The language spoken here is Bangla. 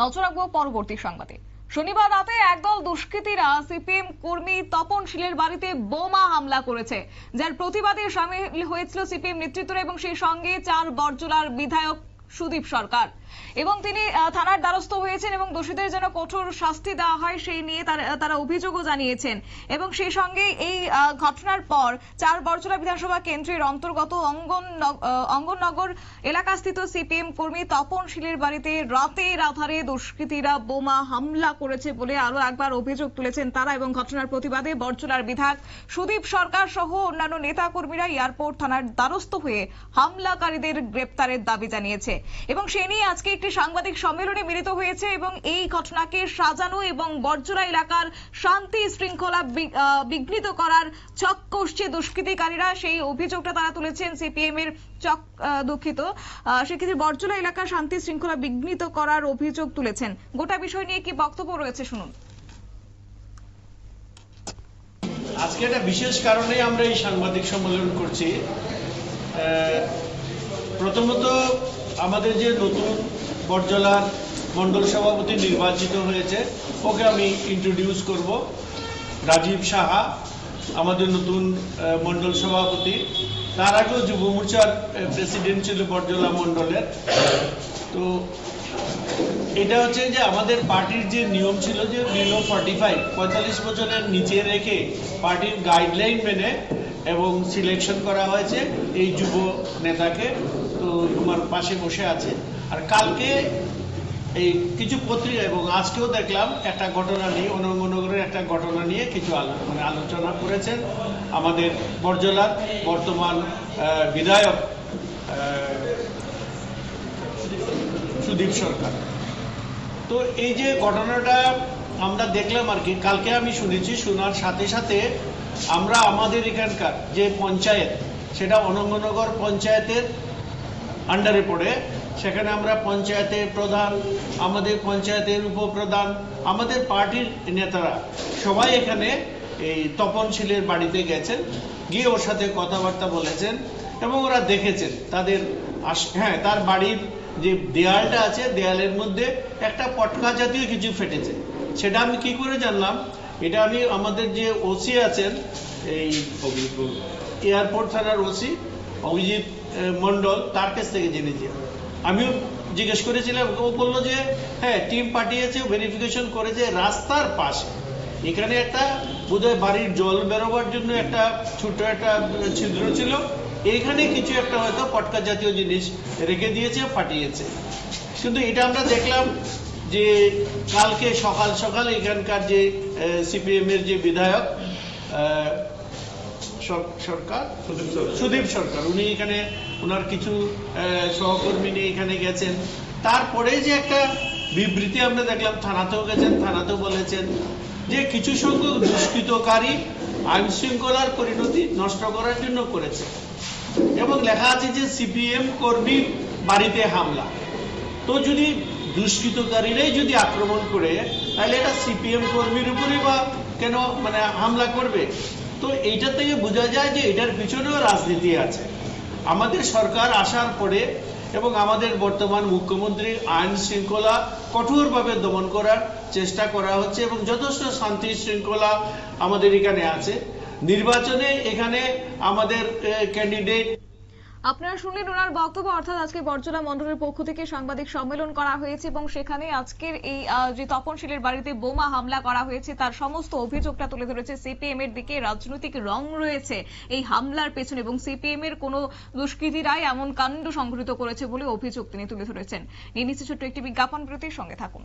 নজর রাখব পরবর্তী সংবাদে। শনিবার রাতে একদল দুষ্কৃতীরা সিপিএম কর্মী তপন শীলের বাড়িতে বোমা হামলা করেছে, যার প্রতিবাদে সামিল হয়েছিল সিপিএম নেতৃত্ব এবং সেই সঙ্গে চার বরজলার বিধায়ক সুদীপ সরকার। এবং তিনি থানার দ্বারস্থ হয়েছেন এবং দোষীদের যেন কঠোর শাস্তি দেওয়া হয় সেই নিয়ে তারা- অভিযোগও জানিয়েছেন। এবং সেই সঙ্গে এই ঘটনার পর চার বরজলা বিধানসভা কেন্দ্রের অন্তর্গত অঙ্গন নগ- আহ, অঙ্গননগর এলাকাস্থিত সিপিএম কর্মী তপন শীলের বাড়িতে রাতের আধারে দুষ্কৃতীরা বোমা হামলা করেছে বলে আরও একবার অভিযোগ তুলেছেন তারা এবং ঘটনার প্রতিবাদে বরজলার বিধায়ক সুদীপ সরকার সহ অন্যান্য নেতা কর্মীরা এয়ারপোর্ট থানার দ্বারস্থ হয়ে হামলাকারীদের গ্রেপ্তারের দাবি জানিয়েছে। এবং সে নিয়ে আজকে একটি সাংবাদিক সম্মেলনে মিলিত হয়েছে এবং এই ঘটনাকে সাজানো এবং বরজলা এলাকার শান্তি শৃঙ্খলা বিঘ্নিত করার চক কষছে দুষ্কৃতিকারীরা। সেই অভিযোগটা তারা তুলেছেন সিপিএম এর চক দুঃখিত। সেক্ষেত্রে বরজলা এলাকার শান্তি শৃঙ্খলা বিঘ্নিত করার অভিযোগ তুলেছেন। গোটা বিষয় নিয়ে কি বক্তব্য রয়েছে শুনুন। আজকে একটা বিশেষ কারণে আমরা এই সাংবাদিক সম্মেলন করছি। প্রথমত আমাদের যে নতুন বরজলার মণ্ডল সভাপতি নির্বাচিত হয়েছে ওকে আমি ইন্ট্রোডিউস করব। রাজীব সাহা আমাদের নতুন আহ, মণ্ডল সভাপতি। তার আগেও যুব মোর্চার প্রেসিডেন্ট ছিল বরজলা মণ্ডলের। তো এটা হচ্ছে যে আমাদের পার্টির যে নিয়ম ছিল যে বিলো ফর্টি ফাইভ পঁয়তাল্লিশ বছরের নিচে রেখে পার্টির গাইডলাইন মেনে এবং সিলেকশন করা হয়েছে এই যুব নেতাকে, তো তোমার পাশে বসে আছে। আর কালকে এই কিছু পত্রিকা এবং আজকেও দেখলাম একটা ঘটনা নিয়ে অনঙ্গনগরের একটা ঘটনা নিয়ে কিছু মানে আলোচনা করেছেন আমাদের বরজলার বর্তমান বিধায়ক সুদীপ সরকার। তো এই যে ঘটনাটা আমরা দেখলাম আর কি, কালকে আমি শুনেছি, শোনার সাথে সাথে আমরা আমাদের এখানকার যে পঞ্চায়েত, সেটা অনঙ্গনগর পঞ্চায়েতের আন্ডারে পড়ে। সেখানে আমরা পঞ্চায়েতের প্রধান, আমাদের পঞ্চায়েতের উপপ্রধান, আমাদের পার্টির নেতারা সবাই এখানে এই তপনশীলের বাড়িতে গেছেন। গিয়ে ওর সাথে কথাবার্তা বলেছেন এবং ওরা দেখেছেন তাদের হ্যাঁ তার বাড়ির যে দেয়ালটা আছে, দেয়ালের মধ্যে একটা পটকা জাতীয় কিছু ফেটেছে। সেটা আমি কি করে জানলাম? এটা আমি আমাদের যে ওসি আছেন এই এয়ারপোর্ট থানার ওসি অভিজিৎ মণ্ডল তার কাছ থেকে জেনেছি। আমিও জিজ্ঞেস করেছিলাম ও বলল যে হ্যাঁ টিম পাঠিয়েছে ভেরিফিকেশন করেছে রাস্তার পাশে। এখানে একটা বোধহয় বাড়ির জল বেরোবার জন্য একটা ছোট একটা ছিদ্র ছিল। এইখানে কিছু একটা হয়তো পটকা জাতীয় জিনিস রেখে দিয়েছে ফাটিয়েছে কিন্তু এটা আমরা দেখলাম যে কালকে সকাল সকাল এখানকার যে সিপিএম এর যে বিধায়ক সরকার? সুদীপ সরকার। উনি এখানে ওনার কিছু সহকর্মী নিয়ে এখানে গেছেন। তারপরে যে একটা বিবৃতি আমরা দেখলাম থানাতেও গেছেন থানাতেও বলেছেন যে কিছু সংখ্যক দুষ্কৃতকারী আইন শৃঙ্খলার পরিণতি নষ্ট করার জন্য করেছে। এবং লেখা আছে যে সিপিএম কর্মী বাড়িতে হামলা। তো যদি দুষ্কৃতকারীরাই যদি আক্রমণ করে, তাহলে এটা সিপিএম কর্মীর উপরে বা কেন মানে হামলা করবে? তো এইটা থেকে বোঝা যায় যে এটার পিছনেও রাজনীতি আছে। আমাদের সরকার আসার পরে এবং আমাদের বর্তমান মুখ্যমন্ত্রী আইন শৃঙ্খলা কঠোরভাবে দমন করার চেষ্টা করা হচ্ছে এবং যথেষ্ট শান্তি শৃঙ্খলা আমাদের এখানে আছে। নির্বাচনে এখানে আমাদের ক্যান্ডিডেট আপনারা শুনলেন ওনার বক্তব্য, অর্থাৎ আজকে বর্জলা মন্ডলের পক্ষ থেকে সাংবাদিক সম্মেলন করা হয়েছে এবং সেখানে আজকের এই যে তপনশীলের বাড়িতে বোমা হামলা করা হয়েছে, তার সমস্ত অভিযোগটা তুলে ধরেছে সিপিএম এর দিকে রাজনৈতিক রং রয়েছে এই হামলার পেছনে এবং সিপিএম এর কোনো দুষ্কৃতীরাই এমন কাণ্ড সংঘটিত করেছে বলে অভিযোগ তিনি তুলে ধরেছেন। নিচ্ছে ছোট্ট একটি বিজ্ঞাপন বিরতির সঙ্গে থাকুন।